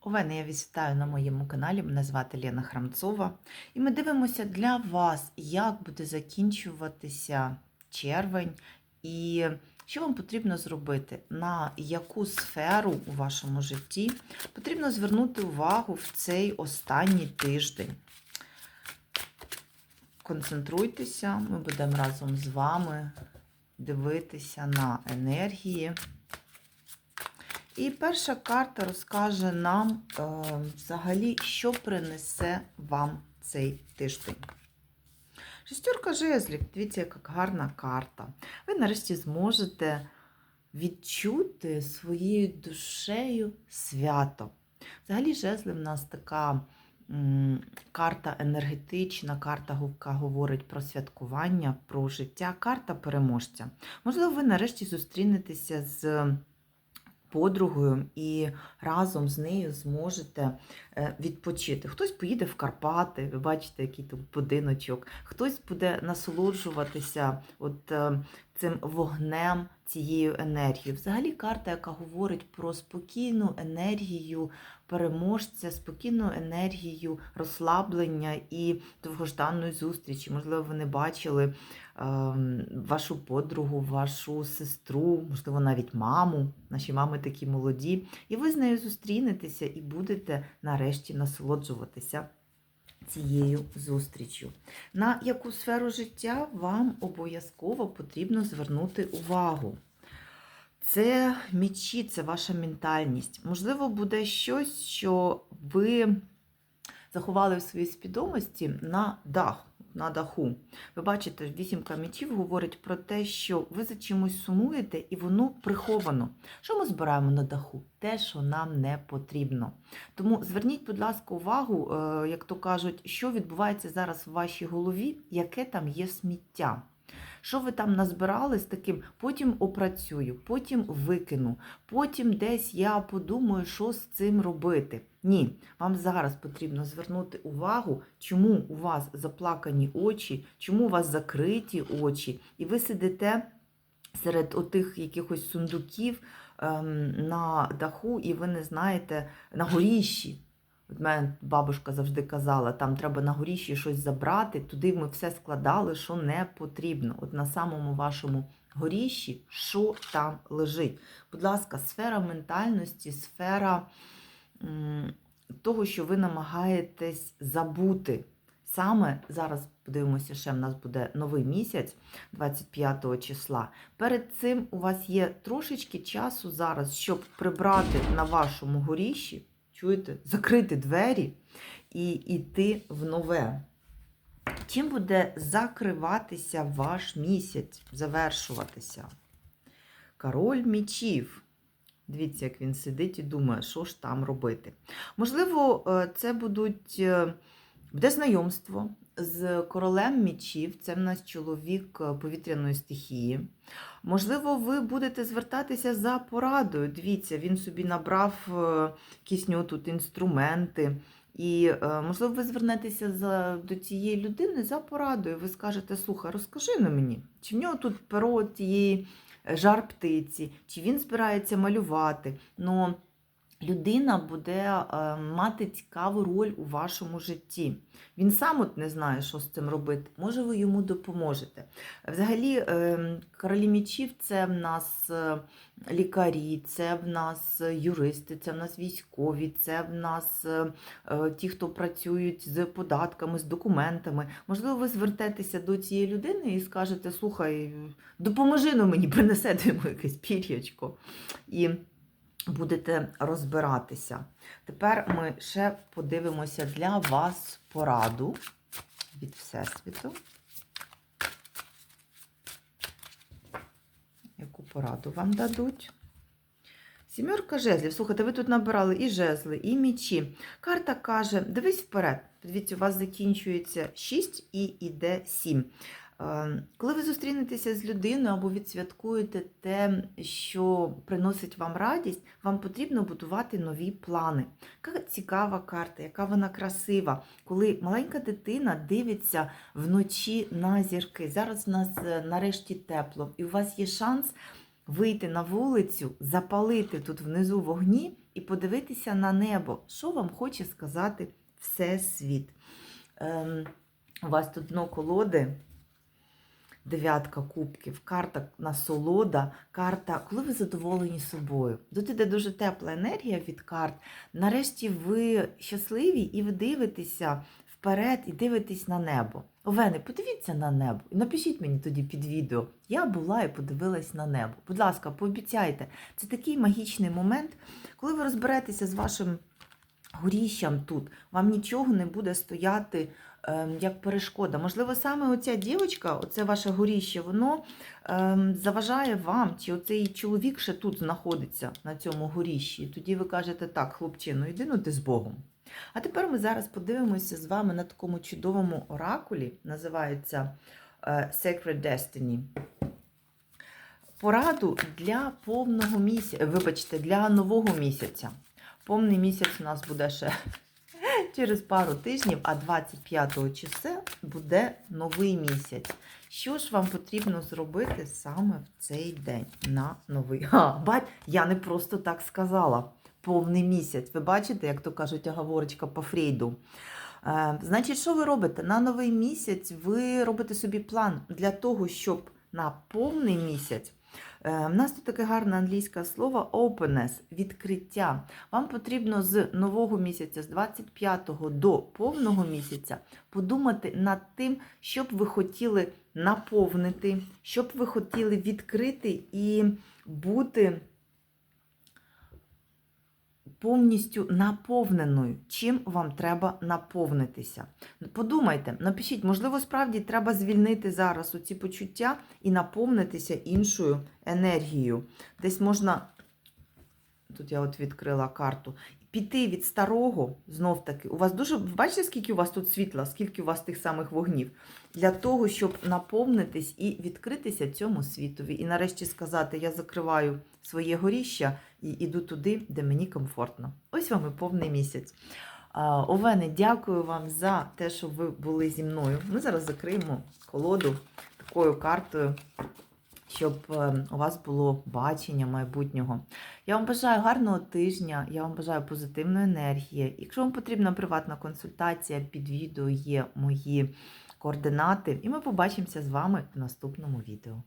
Овени, я вітаю на моєму каналі. Мене звати Лена Храмцова. І ми дивимося для вас, як буде закінчуватися червень і що вам потрібно зробити, на яку сферу у вашому житті потрібно звернути увагу в цей останній тиждень. Концентруйтеся, ми будемо разом з вами дивитися на енергії. І перша карта розкаже нам е, взагалі, що принесе вам цей тиждень. Шестерка жезлів, дивіться, яка гарна карта. Ви нарешті зможете відчути своєю душею свято. Взагалі, жезли в нас така карта енергетична, карта, яка говорить про святкування, про життя, карта переможця. Можливо, ви нарешті зустрінетеся з подругою і разом з нею зможете е, відпочити. Хтось поїде в Карпати, ви бачите, який тут будиночок, хтось буде насолоджуватися от е, цим вогнем, цією енергією. Взагалі карта, яка говорить про спокійну енергію переможця, спокійну енергію розслаблення і довгожданої зустрічі. Можливо, ви не бачили вашу подругу, вашу сестру, можливо, навіть маму. Наші мами такі молоді. І ви з нею зустрінетеся і будете нарешті насолоджуватися цією зустрічю. На яку сферу життя вам обов'язково потрібно звернути увагу? Це мічі, це ваша ментальність. Можливо, буде щось, що ви заховали в своїй свідомості на дах, на даху. Ви бачите, вісімка мечів говорить про те, що ви за чимось сумуєте і воно приховано. Що ми збираємо на даху? Те, що нам не потрібно. Тому зверніть, будь ласка, увагу, е, як то кажуть, що відбувається зараз в вашій голові, яке там є сміття. Що ви там назбирали з таким, потім опрацюю, потім викину, потім десь я подумаю, що з цим робити. Ні, вам зараз потрібно звернути увагу, чому у вас заплакані очі, чому у вас закриті очі, і ви сидите серед отих якихось сундуків ем, на даху, і ви не знаєте на горіщі. От мене бабушка завжди казала, там треба на горіші щось забрати, туди ми все складали, що не потрібно. От на самому вашому горіші, що там лежить. Будь ласка, сфера ментальності, сфера м, того, що ви намагаєтесь забути. Саме зараз подивимося, ще в нас буде новий місяць 25 числа. Перед цим у вас є трошечки часу зараз, щоб прибрати на вашому горіші чуєте, закрити двері і йти в нове. Чим буде закриватися ваш місяць, завершуватися? Король мічів. Дивіться, як він сидить і думає, що ж там робити. Можливо, е, це будуть е, буде знайомство з королем мічів. Це в нас чоловік е, повітряної стихії. Можливо, ви будете звертатися за порадою. Дивіться, він собі набрав якісь нього тут інструменти. І, можливо, ви звернетеся за, до цієї людини за порадою. Ви скажете, слухай, розкажи на мені, чи в нього тут перо тієї жар птиці, чи він збирається малювати. Ну, людина буде е, мати цікаву роль у вашому житті. Він сам от не знає, що з цим робити. Може, ви йому допоможете. Взагалі, е, королі мічів це в нас е, лікарі, це в нас юристи, це в нас військові, це в нас ті, хто працюють з податками, з документами. Можливо, ви звертетеся до цієї людини і скажете: слухай, допоможи ну мені, принесете йому якесь пір'ячко. І будете розбиратися. Тепер ми ще подивимося для вас пораду від Всесвіту. Яку пораду вам дадуть? Сімерка жезлів. Слухайте, ви тут набирали і жезли, і мічі. Карта каже: дивись вперед. Дивіться, у вас закінчується 6 і йде 7. Ем, коли ви зустрінетеся з людиною або відсвяткуєте те, що приносить вам радість, вам потрібно будувати нові плани. Яка цікава карта, яка вона красива, коли маленька дитина дивиться вночі на зірки. Зараз у нас е, нарешті тепло, і у вас є шанс вийти на вулицю, запалити тут внизу вогні і подивитися на небо, що вам хоче сказати Всесвіт. Ем, у вас тут дно колоди. Дев'ятка кубків, карта насолода, карта, коли ви задоволені собою. Тут іде дуже тепла енергія від карт. Нарешті ви щасливі і ви дивитеся вперед і дивитесь на небо. Овени, подивіться на небо і напишіть мені тоді під відео. Я була і подивилась на небо. Будь ласка, пообіцяйте, це такий магічний момент, коли ви розберетеся з вашим горіщам тут, вам нічого не буде стояти ем, як перешкода. Можливо, саме оця дівчинка, оце ваше горіще, воно ем, заважає вам, чи оцей чоловік ще тут знаходиться на цьому горіщі. Тоді ви кажете, так, хлопчину, йди ну ти з Богом. А тепер ми зараз подивимося з вами на такому чудовому оракулі, називається е, Sacred Destiny. Пораду для повного місяця, вибачте, для нового місяця. Повний місяць у нас буде ще через пару тижнів, а 25 числа буде новий місяць. Що ж вам потрібно зробити саме в цей день на новий? А, бать, я не просто так сказала. Повний місяць. Ви бачите, як то кажуть, оговорочка по Фрейду. Е, значить, що ви робите? На новий місяць ви робите собі план для того, щоб на повний місяць. Е, в нас тут таке гарне англійське слово openness, відкриття. Вам потрібно з нового місяця, з 25 до повного місяця, подумати над тим, що б ви хотіли наповнити, що б ви хотіли відкрити і бути повністю наповненою. Чим вам треба наповнитися? Подумайте, напишіть, можливо, справді треба звільнити зараз оці почуття і наповнитися іншою енергією. Десь можна, тут я от відкрила карту, піти від старого, знов таки, у вас дуже, бачите, скільки у вас тут світла, скільки у вас тих самих вогнів, для того, щоб наповнитись і відкритися цьому світові. І нарешті сказати, я закриваю своє горіща і йду туди, де мені комфортно. Ось вам і повний місяць. Овени, дякую вам за те, що ви були зі мною. Ми зараз закриємо колоду такою картою, щоб е, у вас було бачення майбутнього. Я вам бажаю гарного тижня, я вам бажаю позитивної енергії. Якщо вам потрібна приватна консультація, під відео є мої координати, і ми побачимося з вами в наступному відео.